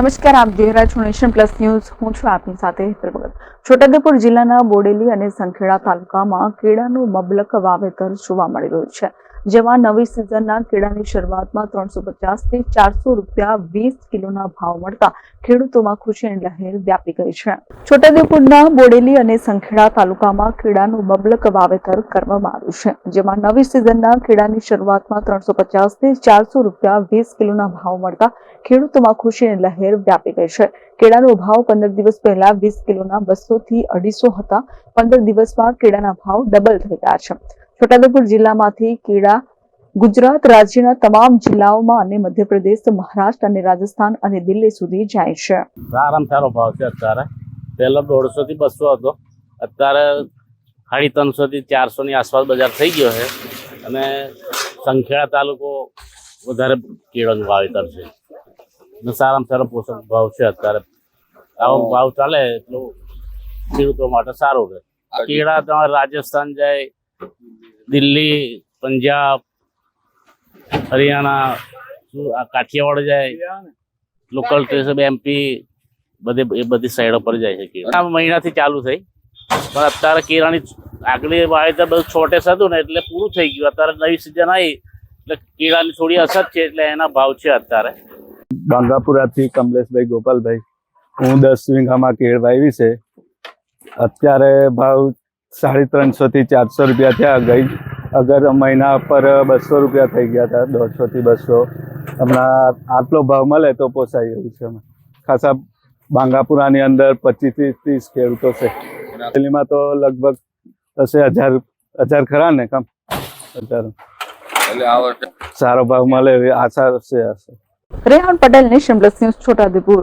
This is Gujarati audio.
નમસ્કાર, આપ જોઈ રહ્યા પ્લસ ન્યૂઝ. હું છું આપની સાથે હેતરભગત છોટાઉદેપુર જિલ્લાના બોડેલી અને સંખેડા તાલુકામાં કેળાનું મબલક વાવેતર જોવા મળી રહ્યું છે. જેમાં નવી સિઝનના કેળાની શરૂઆતમાં ત્રણસો પચાસથી ચારસો રૂપિયા વીસ કિલોના ભાવ મળતા ખેડૂતોમાં ખુશીની લહેર વ્યાપી ગઈ છે. છોટાઉદેપુરના બોડેલી અને સંખેડા તાલુકામાં કેળાનું બબલક વાવેતર કરવામાં આવ્યું છે, જેમાં નવી સિઝનના કેળાની શરૂઆતમાં ત્રણસો પચાસથી ચારસો રૂપિયા વીસ કિલોના ભાવ મળતા ખેડૂતોમાં ખુશીની લહેર વ્યાપી ગઈ છે. કેળાનો ભાવ પંદર દિવસ પહેલા વીસ કિલોના બસો થી અઢીસો હતા. પંદર દિવસમાં કેળાના ભાવ ડબલ થઈ ગયા છે. છોટાઉદેપુર જિલ્લામાંથી કેળા ગુજરાત રાજ્યના તમામ જિલ્લાઓમાં અને મધ્યપ્રદેશ મહારાષ્ટ્ર અને રાજસ્થાન અને દિલ્હી સુધી જાય છે. સારામાં સારો ભાવ છે અત્યારે. પહેલા દોઢસો થી બસો હતો. અત્યારે સાડી ત્રણસો થી ચારસો ની આસપાસ બજાર થઈ ગયો છે. અને સંખેડા તાલુકો વધારે કેળાનું વાવેતર છે. અને સારામાં સારો પોષક ભાવ છે અત્યારે. આવો ભાવ ચાલે એટલું ખેડૂતો માટે સારું રહે કેળા તમારે રાજસ્થાન જાય દિલ્હી, પંજાબ, હરિયાણા કાઠિયાવાડ જાય લોકલ ટ્રેન એમપી બધે, એ બધી સાઈડો પર જાય છે કેળા મહિનાથી ચાલુ થઈ. પણ અત્યારે કેળાની આગલી વાવેતર બધું છોટેસ હતું ને, એટલે પૂરું થઈ ગયું. અત્યારે નવી સિઝન આવી, એટલે કેળાની થોડી અસર છે, એટલે એના ભાવ છે અત્યારે. બાંગાપુરાથી કમલેશભાઈ ગોપાલભાઈ, હું દસ વીઘામાં કેળ વાવી છે. અત્યારે ભાવ સાડી ત્રણસો થી ચારસો રૂપિયા થયા. ગઈ અગર મહિના પર બસો રૂપિયા થઈ ગયા હતા દોઢસો થી બસો. હમણાં આટલો ભાવ મળે તો પોસાય એવું છે ખાસા બાંગાપુરાની અંદર પચીસથી ત્રીસ ખેડૂતો છે. દિલ્હીમાં તો લગભગ હશે હજાર હજાર ખરા ને કામ? હજાર. સારો ભાવ મળે એવી આશા છે હશે Rehan Patel nation plus news Chhotaudepur.